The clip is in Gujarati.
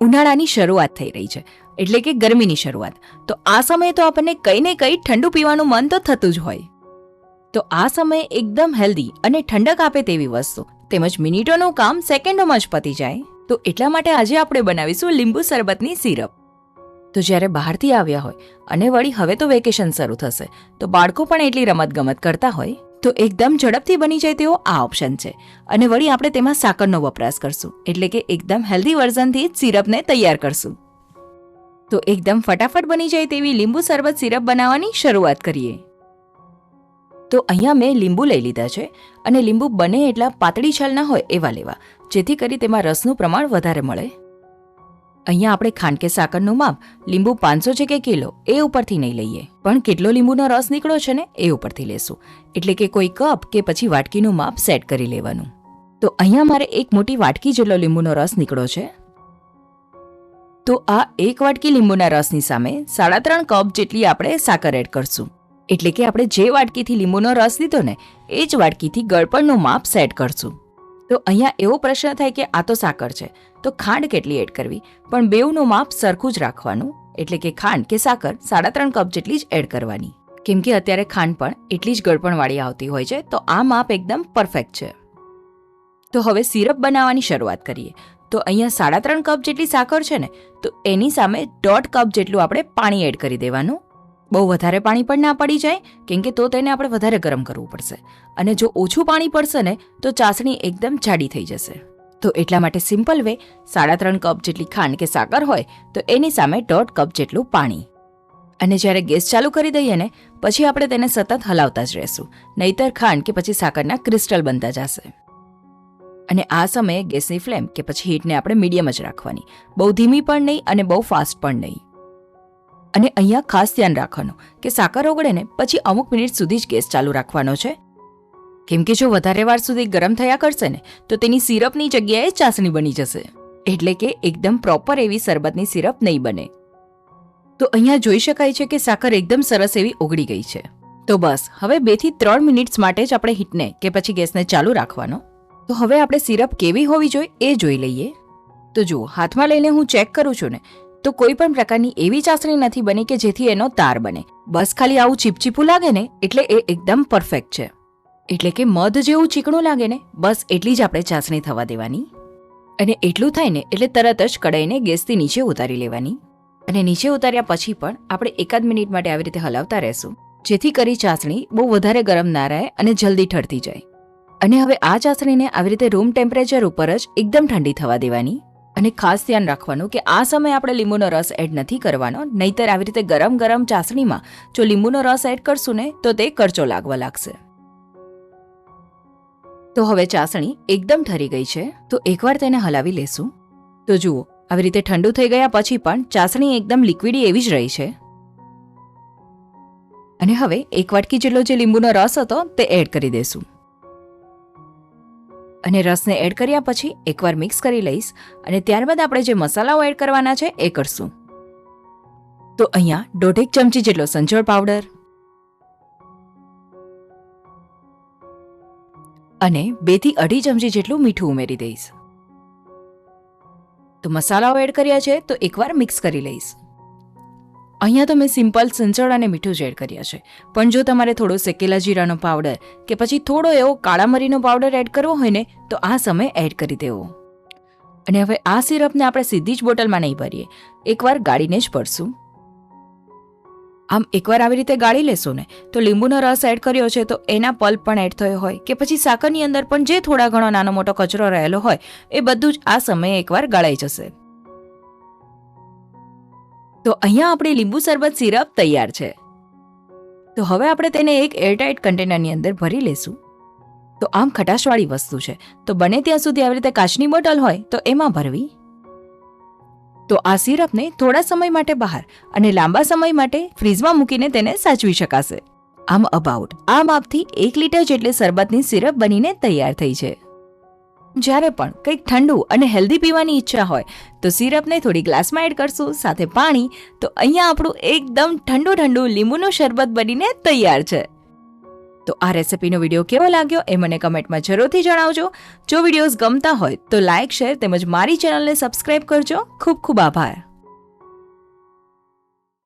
ઉનાળાની શરૂઆત થઈ રહી છે, એટલે કે ગરમીની શરૂઆત. તો આ સમયે તો આપણને કંઈ ને કંઈ ઠંડુ પીવાનું મન તો થતું જ હોય. તો આ સમયે એકદમ હેલ્ધી અને ઠંડક આપે તેવી વસ્તુ, તેમજ મિનિટોનું કામ સેકન્ડોમાં જ પતી જાય. તો એટલા માટે આજે આપણે બનાવીશું લીંબુ શરબતની સિરપ. તો જ્યારે બહારથી આવ્યા હોય, અને વળી હવે તો વેકેશન શરૂ થશે, તો બાળકો પણ એટલી રમતગમત કરતા હોય. તો એકદમ ઝડપથી બની જાય તેવો આ ઓપ્શન છે. અને વળી આપણે તેમાં સાકરનો વપરાશ કરશું. એટલે કે એકદમ હેલ્ધી વર્ઝનથી જ સિરપને તૈયાર કરશું. તો એકદમ ફટાફટ બની જાય તેવી લીંબુ શરબત સિરપ બનાવવાની શરૂઆત કરીએ. તો અહીંયા મેં લીંબુ લઈ લીધા છે. અને લીંબુ બને એટલા પાતળી છાલના હોય એવા લેવા. જેથી કરી તેમાં રસનું પ્રમાણ વધારે મળે. અહીંયા આપણે ખાંડ કે સાકરનું માપ, લીંબુ પાંચસો છે કે કિલો, એ ઉપરથી નહીં લઈએ. પણ કેટલો લીંબુનો રસ નીકળ્યો છે ને, એ ઉપરથી લેશું. એટલે કે કોઈ કપ કે પછી વાટકીનું માપ સેટ કરી લેવાનું. તો અહીંયા મારે એક મોટી વાટકી જેટલો લીંબુનો રસ નીકળ્યો છે. તો આ એક વાટકી લીંબુના રસની સામે સાડા ત્રણ કપ જેટલી આપણે સાકર એડ કરશું. એટલે કે આપણે જે વાટકીથી લીંબુનો રસ લીધો ને, એ જ વાટકીથી ગળપણનું માપ સેટ કરશું. તો અહીંયા એવો પ્રશ્ન થાય કે આ તો સાકર છે. તો ખાંડ કેટલી એડ કરવી? પણ બેઉનું માપ સરખું જ રાખવાનું. એટલે કે ખાંડ કે સાકર સાડા ત્રણ કપ જેટલી જ એડ કરવાની. કેમ કે અત્યારે ખાંડ પણ એટલી જ ગળપણવાળી આવતી હોય છે, તો આ માપ એકદમ પરફેક્ટ છે. તો હવે સિરપ બનાવવાની શરૂઆત કરીએ. તો અહીંયા સાડા ત્રણ કપ જેટલી સાકર છે ને, તો એની સામે દોઢ કપ જેટલું આપણે પાણી એડ કરી દેવાનું. બહુ વધારે પાણી પણ ના પડી જાય, કેમ કે તો તેને આપણે વધારે ગરમ કરવું પડશે. અને જો ઓછું પાણી પડશે ને, તો ચાસણી એકદમ જાડી થઈ જશે. તો એટલા માટે સિમ્પલ વે સાડા ત્રણ કપ જેટલી ખાંડ કે સાકર હોય, તો એની સામે દોઢ કપ જેટલું પાણી. અને જ્યારે ગેસ ચાલુ કરી દઈએ ને, પછી આપણે તેને સતત હલાવતા જ રહેશું. નહીતર ખાંડ કે પછી સાકરના ક્રિસ્ટલ બનતા જશે. અને આ સમયે ગેસની ફ્લેમ કે પછી હીટને આપણે મીડિયમ જ રાખવાની. બહુ ધીમી પણ નહીં અને બહુ ફાસ્ટ પણ નહીં. અને અહીંયા ખાસ ધ્યાન રાખવાનું કે સાકર ઓગળે ને પછી અમુક મિનિટ સુધી જ ગેસ ચાલુ રાખવાનો છે. કેમ કે જો વધારે વાર સુધી ગરમ થયા કરશે ને, તો તેની સિરપની જગ્યાએ ચાસણી બની જશે. એટલે કે એકદમ પ્રોપર એવી શરબતની સિરપ નહીં બને. તો અહીંયા જોઈ શકાય છે કે સાકર એકદમ સરસ એવી ઓગળી ગઈ છે. તો બસ, હવે બેથી ત્રણ મિનિટ્સ માટે જ આપણે હીટને કે પછી ગેસને ચાલુ રાખવાનો. તો હવે આપણે સિરપ કેવી હોવી જોઈએ એ જોઈ લઈએ. તો જુઓ, હાથમાં લઈને હું ચેક કરું છું ને તો કોઈ પણ પ્રકારની એવી ચાસણી નથી બની કે જેથી એનો તાર બને. બસ ખાલી આવું ચીપચીપું લાગે ને, એટલે એ એકદમ પરફેક્ટ છે. એટલે કે મધ જેવું ચીકણું લાગે ને, બસ એટલી જ આપણે ચાસણી થવા દેવાની. અને એટલું થાય ને, એટલે તરત જ કડાઈને ગેસથી નીચે ઉતારી લેવાની. અને નીચે ઉતાર્યા પછી પણ આપણે એકાદ મિનિટ માટે આવી રીતે હલાવતા રહેશું. જેથી કરી ચાસણી બહુ વધારે ગરમ ના રહે અને જલ્દી ઠરતી જાય. અને હવે આ ચાસણીને આવી રીતે રૂમ ટેમ્પરેચર ઉપર જ એકદમ ઠંડી થવા દેવાની. અને ખાસ ધ્યાન રાખવાનું કે આ સમયે આપણે લીંબુનો રસ એડ નથી કરવાનો, નહીતર આવી રીતે ગરમ ગરમ ચાસણીમાં જો લીંબુનો રસ એડ કરશું ને, તો તે કરચો લાગવા લાગશે. તો હવે ચાસણી એકદમ ઠરી ગઈ છે, તો એકવાર તેને હલાવી લેશું. તો જુઓ, આવી રીતે ઠંડુ થઈ ગયા પછી પણ ચાસણી એકદમ લિક્વિડી એવી જ રહી છે. અને હવે એક વાટકી જેટલો જે લીંબુનો રસ હતો, તે એડ કરી દેશું. અને રસને એડ કર્યા પછી એકવાર મિક્સ કરી લઈશ અને ત્યારબાદ આપણે જે મસાલાઓ એડ કરવાના છે એ કરશું. તો અહીંયા દોઢેક ચમચી જેટલો સંચોળ પાવડર અને બેથી અઢી ચમચી જેટલું મીઠું ઉમેરી દઈશ. તો મસાલાઓ એડ કર્યા છે તો એકવાર મિક્સ કરી લઈશ. અહીંયા તો મેં સિમ્પલ સંચળ અને મીઠું જ એડ કર્યા છે. પણ જો તમારે થોડો શેકેલા જીરાનો પાવડર કે પછી થોડો એવો કાળા મરીનો પાવડર એડ કરવો હોય ને, તો આ સમય એડ કરી દેવો. અને હવે આ સિરપને આપણે સીધી જ બોટલમાં નહીં ભરીએ. એકવાર ગાળીને જ ભરશું. આમ એકવાર આવી રીતે ગાળી લેશો ને, તો લીંબુનો રસ એડ કર્યો છે તો એના પલ્પ પણ એડ થયો હોય કે પછી સાકરની અંદર પણ જે થોડા ઘણો નાનો મોટો કચરો રહેલો હોય, એ બધું જ આ સમયે એકવાર ગાળાઈ જશે. તો અહીંયા આપણી લીંબુ શરબત સિરપ તૈયાર છે. તો હવે આપણે તેને એક એરટાઇટ કન્ટેનરની અંદર ભરી લેશું. તો આમ ખટાશવાળી વસ્તુ છે. તો બને ત્યાં સુધી આવી રીતે કાચની બોટલ હોય તો એમાં ભરવી. તો આ સિરપને થોડા સમય માટે બહાર અને લાંબા સમય માટે ફ્રીઝમાં મૂકીને તેને સાચવી શકાશે. આમ અબાઉટ આ માપથી એક લીટર જેટલી શરબતની સિરપ બનીને તૈયાર થઈ છે. જ્યારે પણ કંઈક ઠંડુ અને હેલ્ધી પીવાની ઈચ્છા હોય, તો સિરપને થોડી ગ્લાસમાં એડ કરશું, સાથે પાણી, તો અહીંયા આપણું એકદમ ઠંડુ ઠંડુ લીંબુનું શરબત બનીને તૈયાર છે. તો આ રેસિપીનો વીડિયો કેવો લાગ્યો એ મને કમેન્ટમાં જરૂરથી જણાવજો. જો વિડીયોઝ ગમતા હોય તો લાઇક શેર તેમજ મારી ચેનલને સબસ્ક્રાઈબ કરજો. ખૂબ ખૂબ આભાર.